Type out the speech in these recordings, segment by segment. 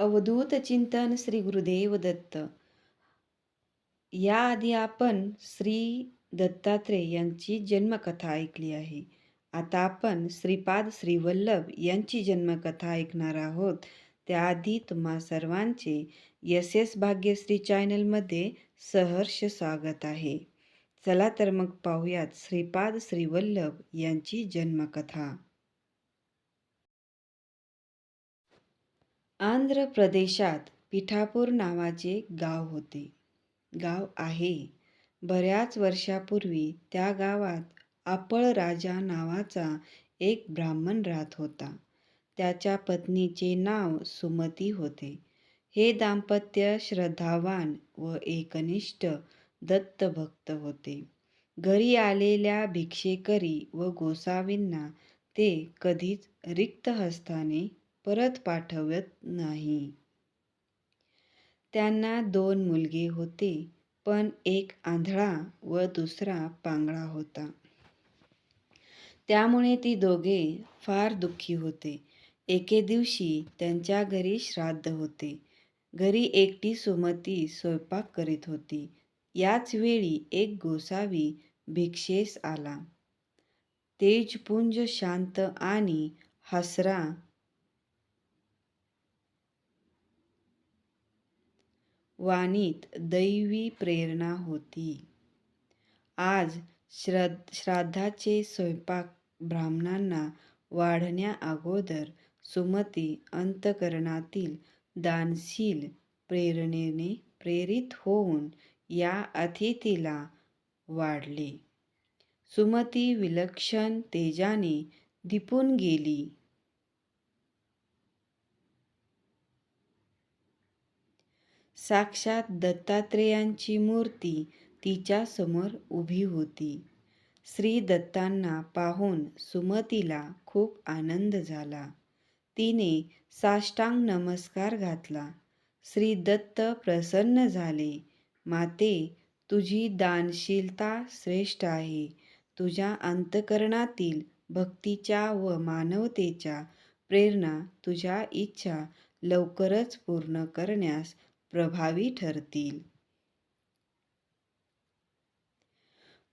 अवधूत चिंतन श्री गुरुदेव दत्त. याआधी आपण श्री दत्तात्रेय यांची जन्मकथा ऐकली आहे. आता आपण श्रीपाद श्रीवल्लभ यांची जन्मकथा ऐकणार आहोत. त्याआधी तुम्हा सर्वांचे यस एस भाग्यश्री चॅनलमध्ये सहर्ष स्वागत आहे. चला तर मग पाहूयात श्रीपाद श्रीवल्लभ यांची जन्मकथा. आंध्र प्रदेशात पिठापूर नावाचे गाव होते. गाव आहे. बऱ्याच वर्षापूर्वी त्या गावात आपळ राजा नावाचा एक ब्राह्मण राहत होता. त्याच्या पत्नीचे नाव सुमती होते. हे दाम्पत्य श्रद्धावान व एकनिष्ठ दत्तभक्त होते. घरी आलेल्या भिक्षेकरी व गोसावींना ते कधीच रिक्त हस्ताने परत पाठवत नाही. त्यांना दोन मुलगे होते पण एक आंधळा व दुसरा पांगळा होता. त्यामुळे ती दोघे फार दुःखी होते. एके दिवशी त्यांच्या घरी श्राद्ध होते. घरी एकटी सुमती स्वयंपाक करीत होती. याच वेळी एक गोसावी भिक्षेस आला. तेजपुंज शांत आणि हसरा वाणीत दैवी प्रेरणा होती. आज श्रद्ध श्राद्धाचे स्वयंपाक ब्राह्मणांना वाढण्या अगोदर सुमती अंतकरणातील दानशील प्रेरणेने प्रेरित होऊन या अतिथीला वाढले. सुमती विलक्षण तेजाने दिपून गेली. साक्षात दत्तात्रेयांची मूर्ती तिच्या समोर उभी होती. श्री दत्तांना पाहून सुमतीला खूप आनंद झाला. तिने साष्टांग नमस्कार घातला. श्री दत्त प्रसन्न झाले. माते तुझी दानशीलता श्रेष्ठ आहे. तुझ्या अंतकरणातील भक्तीच्या व मानवतेच्या प्रेरणा तुझ्या इच्छा लवकरच पूर्ण करण्यास प्रभावी ठरतील.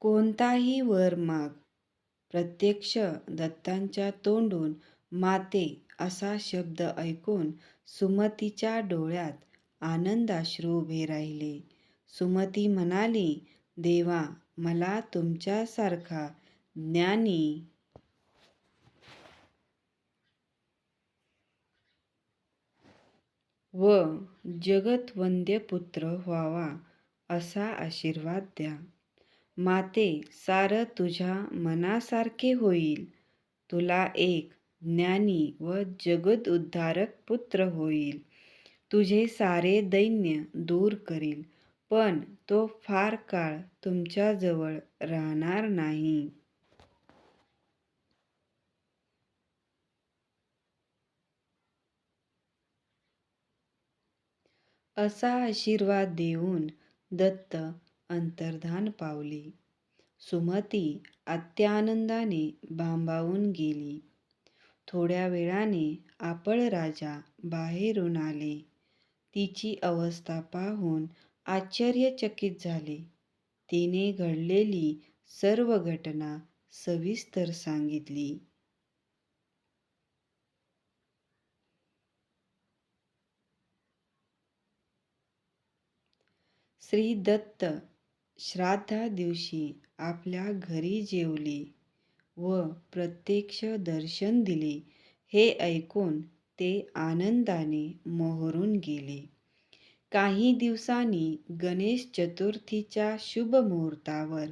कोणताही वर माग प्रत्यक्ष दत्तांच्या तोंडून माते असा शब्द ऐकून सुमतीच्या डोळ्यात आनंदाश्रू उभे राहिले. सुमती म्हणाली देवा मला तुमच्यासारखा ज्ञानी व जगतवंद्य पुत्र व्हावा असा आशीर्वाद द्या. माते सारं तुझ्या मनासारखे होईल. तुला एक ज्ञानी व जगद उद्धारक पुत्र होईल. तुझे सारे दैन्य दूर करील पण तो फार काळ तुमच्याजवळ राहणार नाही. असा आशीर्वाद देऊन दत्त अंतर्धान पावले. सुमती अत्यानंदाने भांबावून गेली. थोड्या वेळाने आपळ राजा बाहेरून आले. तिची अवस्था पाहून आश्चर्यचकित झाले. तिने घडलेली सर्व घटना सविस्तर सांगितली. श्री दत्त श्राद्धा दिवशी आपल्या घरी जेवले व प्रत्यक्ष दर्शन दिले. हे ऐकून ते आनंदाने मोहरून गेले. काही दिवसांनी गणेश चतुर्थीच्या शुभ मुहूर्तावर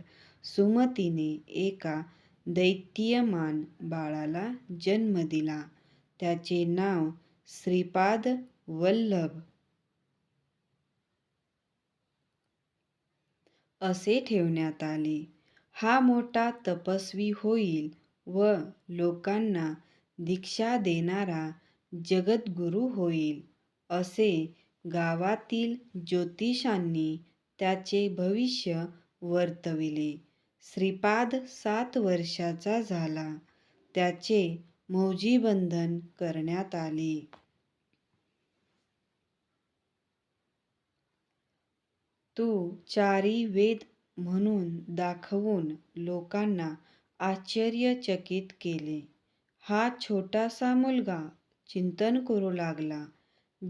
सुमतीने एका दैत्यमान बाळाला जन्म दिला. त्याचे नाव श्रीपाद वल्लभ असे ठेवण्यात आले. हा मोठा तपस्वी होईल व लोकांना दीक्षा देणारा जगद्गुरू होईल असे गावातील ज्योतिषांनी त्याचे भविष्य वर्तविले. श्रीपाद सात वर्षाचा झाला. त्याचे मौजीबंधन करण्यात आले. तू चारी वेद म्हणून दाखवून लोकांना आश्चर्यचकित केले. हा छोटासा मुलगा चिंतन करू लागला.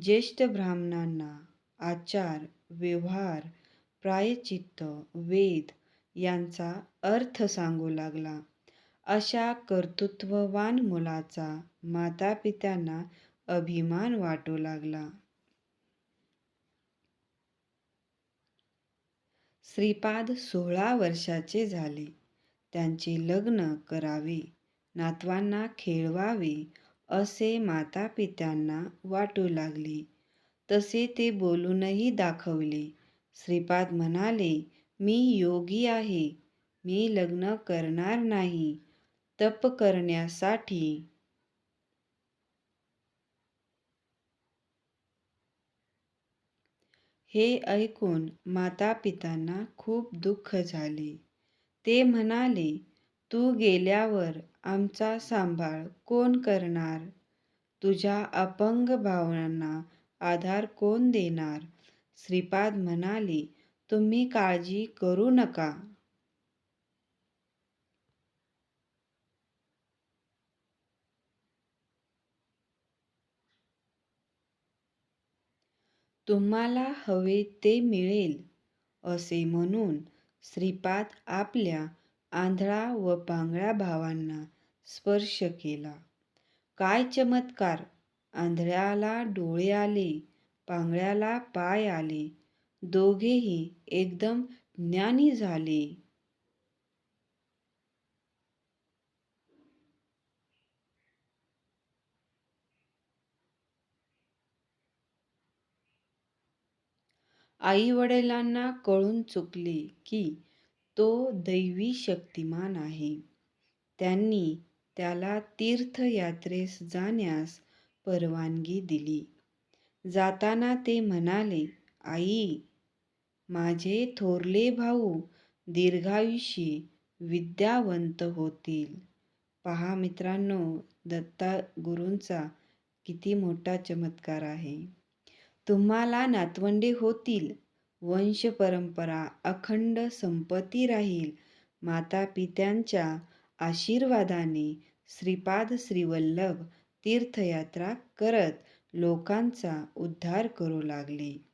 ज्येष्ठ ब्राह्मणांना आचार व्यवहार प्रायचित्त वेद यांचा अर्थ सांगू लागला. अशा कर्तृत्ववान मुलाचा मातापित्यांना अभिमान वाटू लागला. श्रीपाद सोळा वर्षाचे झाले. त्यांचे लग्न करावे नातवांना खेळवावे असे मातापित्यांना वाटू लागले. तसे ते बोलूनही दाखवले. श्रीपाद म्हणाले मी योगी आहे. मी लग्न करणार नाही. तप करण्यासाठी हे ऐकून मातापित्यांना खूप दुःख झाले. ते म्हणाले तू गेल्यावर आमचा सांभाळ कोण करणार? तुझ्या अपंग भावनांना आधार कोण देणार? श्रीपाद म्हणाले तुम्ही काळजी करू नका. तुम्हाला हवे ते मिळेल असे म्हणून श्रीपाद आपल्या आंधळा व पांगळ्या भावांना स्पर्श केला. काय चमत्कार! आंधळ्याला डोळे आले पांगळ्याला पाय आले. दोघेही एकदम ज्ञानी झाले. आई वडिलांना कळून चुकले की तो दैवी शक्तिमान आहे. त्यांनी त्याला तीर्थयात्रेस जाण्यास परवानगी दिली. जाताना ते म्हणाले आई माझे थोरले भाऊ दीर्घायुषी विद्यावंत होतील. पहा मित्रांनो दत्ता गुरूंचा किती मोठा चमत्कार आहे. तुम्हाला नातवंडे होतील. वंश परंपरा अखंड संपत्ती राहील. माता पित्यांच्या आशीर्वादाने श्रीपाद श्रीवल्लभ तीर्थयात्रा करत लोकांचा उद्धार करू लागले.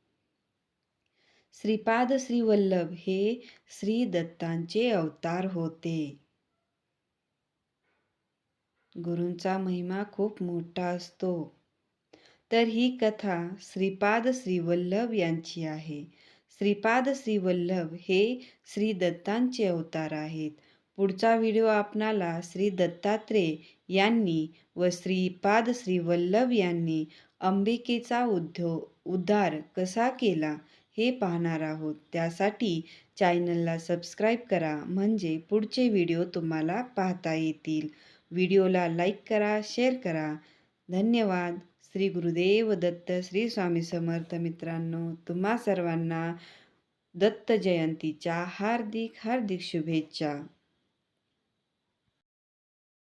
श्रीपाद श्रीवल्लभ हे श्री दत्तांचे अवतार होते. गुरूंचा महिमा खूप मोठा असतो. तर ही कथा श्रीपाद श्रीवल्लभ यांची आहे. श्रीपाद श्रीवल्लभ हे श्री दत्तांचे अवतार आहेत. पुढचा व्हिडिओ आपणाला श्री दत्तात्रेय यांनी व श्रीपाद श्रीवल्लभ यांनी अंबिकेचा उद्योग उद्धार कसा केला हे पाहणार आहोत. त्यासाठी चॅनलला सबस्क्राईब करा म्हणजे पुढचे व्हिडिओ तुम्हाला पाहता येतील. व्हिडिओला लाईक करा शेअर करा. धन्यवाद. श्री गुरुदेव दत्त श्री स्वामी समर्थ मित्रांनो तुम्हा सर्वांना दत्त जयंतीच्या हार्दिक हार्दिक शुभेच्छा.